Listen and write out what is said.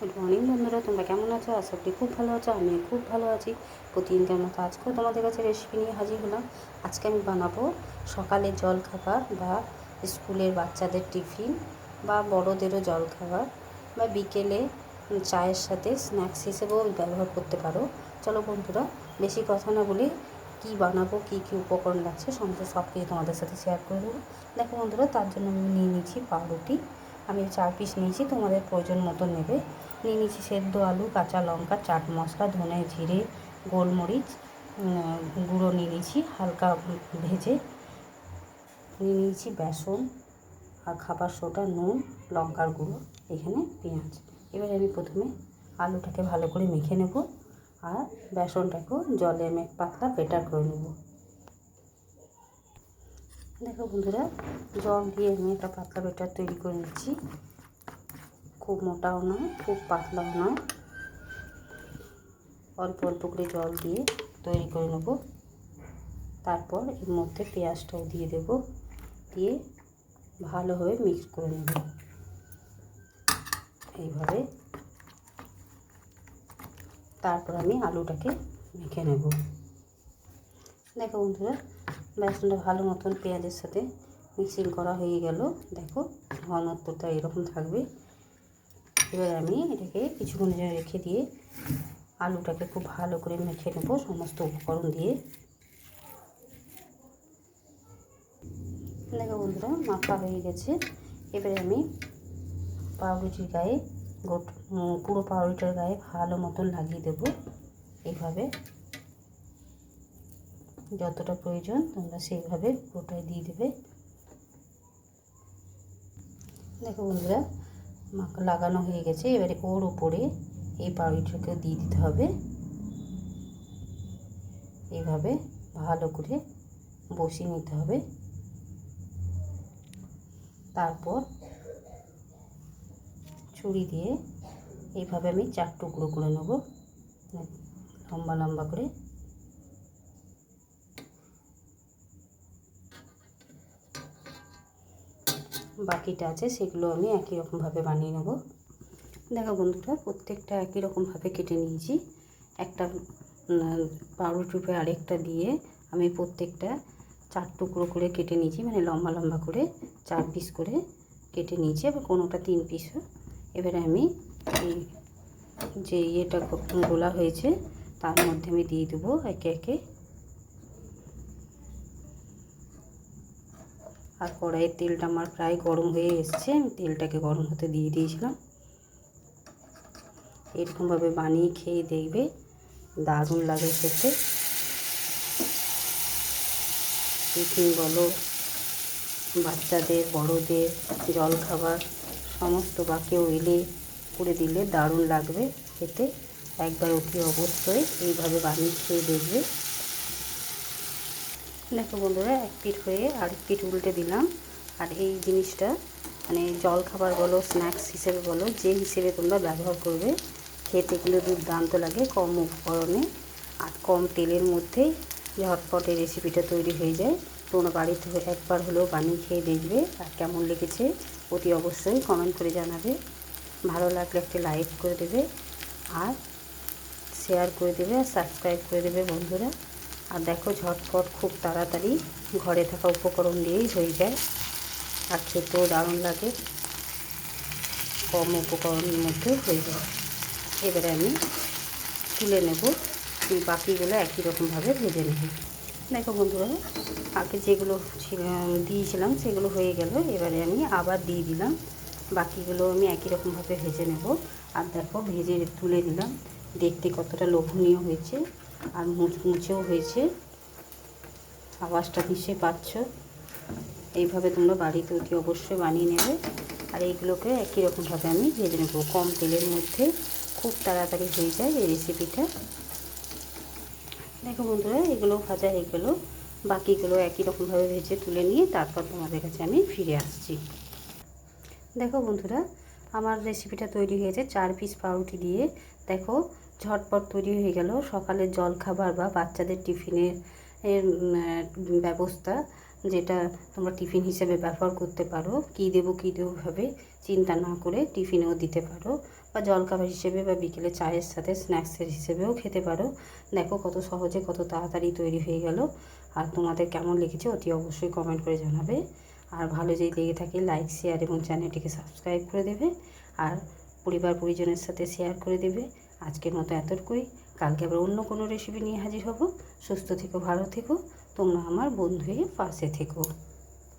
Good morning বন্ধুরা, তোমরা কেমন আছো? আশা করি খুব ভালো আছো আমি খুব ভালো আছি। প্রতিদিনকার মতো আজকেও তোমাদের কাছে রেসিপি নিয়ে হাজির হলাম। আজকে আমি বানাবো সকালে জল খাবার বা স্কুলের বাচ্চাদের টিফিন বা বড়োদেরও জল খাবার বা বিকেলে চায়ের সাথে স্ন্যাক্স হিসেবেও ব্যবহার করতে পারো। চলো বন্ধুরা, বেশি কথা না বলে কী বানাবো, কী কী উপকরণ লাগছে সমস্ত সব কিছু তোমাদের সাথে শেয়ার করে দেবো। দেখো বন্ধুরা, তার জন্য আমি নিয়ে নিয়েছি পাউরুটি। আমি চার পিস নিয়েছি, তোমাদের প্রয়োজন মতো নেবে। নিয়ে নিয়েছি সেদ্ধ আলু, কাঁচা লঙ্কা, চাট মশলা, ধনে জিরে, গোলমরিচ গুঁড়ো নিয়ে নিয়েছি, হালকা ভেজে নিয়ে নিয়েছি বেসন আর খাবার সোটা নুন, লঙ্কার গুঁড়ো, এখানে পেঁয়াজ। এবার আমি প্রথমে আলুটাকে ভালো করে মেখে নেব আর বেসনটাকেও জলে মেঘ পাতলা বেটার করে নেব। দেখো বন্ধুরা, জল দিয়ে আমি একটা পাতলা বেটার তৈরি করে নিচ্ছি। খুব মোটাও নয়, খুব পাতলাও নয়। অল্প অল্প করে জল দিয়ে তৈরি করে নেব। তারপর এর মধ্যে পেঁয়াজটাও দিয়ে দেব, দিয়ে ভালোভাবে মিক্স করে নেব। এইভাবে তারপর আমি আলুটাকে মেখে নেব। দেখো বন্ধুরা, বেসনটা ভালো মতন পেঁয়াজের সাথে মিক্সিং করা হয়ে গেল। দেখো ঘনত্বটা এরকম থাকবে। এবার আমি এটাকে কিছুক্ষণ রেখে দিয়ে আলুটাকে খুব ভালো করে মেখে নেব সমস্ত উপকরণ দিয়ে। দেখো বন্ধুরা, মাখা হয়ে গেছে। এবারে আমি পাউরুটির গায়ে গোট পুরো পাউরুটির গায়ে ভালো মতন লাগিয়ে দেব এইভাবে। যতটা প্রয়োজন তোমরা সেইভাবে পুরোটাই দিয়ে দেবে। দেখো বন্ধুরা লাগানো হয়ে গেছে। এবারে ওর উপরে এই পাউরুটিটাকে দিয়ে দিতে হবে। এইভাবে ভালো করে বসিয়ে নিতে হবে। তারপর ছুরি দিয়ে এইভাবে আমি চার টুকরো করে নেব। লম্বা লম্বা করে। বাকিটা আছে, সেগুলো আমি একই রকমভাবে বানিয়ে নেব। দেখো বন্ধুরা, প্রত্যেকটা একই রকমভাবে কেটে নিয়েছি। একটা পাউরুটিতে আরেকটা দিয়ে আমি প্রত্যেকটা চার টুকরো করে কেটে নিয়েছি মানে লম্বা লম্বা করে চার পিস করে কেটে নিয়েছি, এবার কোনোটা তিন পিসও এবারে আমি এই যে ইয়েটা গোলা হয়েছে, তার মধ্যে আমি দিয়ে দেবো একে একে আর কড়াইয়ের তেলটা আমার প্রায় গরম হয়ে এসছে। আমি তেলটাকে গরম হতে দিয়ে দিয়েছিলাম। এরকমভাবে বানিয়ে খেয়ে দেখবে দারুণ লাগে খেতে। টিফিন বলো, বাচ্চাদের, বড়দের জল খাবার সমস্ত বা কেউ এলে করে দিলে দারুণ লাগবে খেতে। একবার অতি অবশ্যই এইভাবে বানিয়ে খেয়ে দেখবে। দেখো বন্ধুরা, এক পিঠ হয়ে আরেক পিঠ উল্টে দিলাম। আর এই জিনিসটা মানে জল খাবার বলো স্ন্যাক্স হিসেবে বলো, যে হিসেবে তোমরা ব্যবহার করবে, খেতে কিন্তু দুর্দান্ত লাগে কম উপকরণে। আর কম তেলের মধ্যে ঝটপট রেসিপিটা তৈরি হয়ে যায়। তোমরা বাড়িতে একবার হলেও বানিয়ে খেয়ে দেখবে আর কেমন লেগেছে, অতি অবশ্যই কমেন্ট করে জানাবে। ভালো লাগলে একটি লাইক করে দেবে আর শেয়ার করে দেবে আর সাবস্ক্রাইব করে দেবে বন্ধুরা। আর দেখো ঝটপট খুব তাড়াতাড়ি ঘরে থাকা উপকরণ দিয়েই হয়ে যায়। আর খেতেও দারুণ লাগে। কম উপকরণের মধ্যে হয়ে যায়। এবারে আমি তুলে নেব। বাকিগুলো একই রকমভাবে ভেজে নেব। দেখো বন্ধুরা, আগে যেগুলো দিয়েছিলাম সেগুলো হয়ে গেল। এবারে আমি আবার দিয়ে দিলাম। বাকিগুলো আমি একই রকমভাবে ভেজে নেব। আর দেখো, ভেজে তুলে দিলাম দেখতে কতটা লোভনীয় হয়েছে। আর মুচমুচেও হয়েছে। আওয়াজটা নিশ্চয়ই পাচ্ছ। এইভাবে তোমরা বাড়িতে অতি অবশ্যই বানিয়ে নেবে। আর এইগুলোকে একই রকমভাবে আমি ভেজে নেব। কম তেলের মধ্যে খুব তাড়াতাড়ি হয়ে যায় এই রেসিপিটা দেখো বন্ধুরা এগুলো ভাজা হয়ে গেলো। বাকিগুলো একই রকমভাবে ভেজে তুলে নিয়ে তারপর তোমাদের কাছে আমি ফিরে আসছি। দেখো বন্ধুরা, আমার রেসিপিটা তৈরি হয়েছে চার পিস পাউরুটি দিয়ে। দেখো ঝটপট তৈরি হয়ে গেল। সকালের জল খাবার বা বাচ্চাদের টিফিনের ব্যবস্থা যেটা তোমরা টিফিন হিসেবে ব্যবহার করতে পারো। কী দেবো কী দেবো ভাবে চিন্তা না করে টিফিনেও দিতে পারো বা জলখাবার হিসেবে বা বিকেলে চায়ের সাথে স্ন্যাক্সের হিসেবেও খেতে পারো। দেখো কত সহজে কত তাড়াতাড়ি তৈরি হয়ে গেল। আর তোমাদের কেমন লেগেছে অতি অবশ্যই কমেন্ট করে জানাবে। আর ভালো যদি লেগে থাকে লাইক শেয়ার এবং চ্যানেলটিকে সাবস্ক্রাইব করে দেবে। আর পরিবার পরিজনের সাথে শেয়ার করে দেবে। আজকের মতো এতটুকুই। কালকে আবার অন্য কোনো রেসিপি নিয়ে হাজির হব। সুস্থ থেকো, ভালো থেকো। তোমরা আমার বন্ধু হয়ে পাশে থেকো।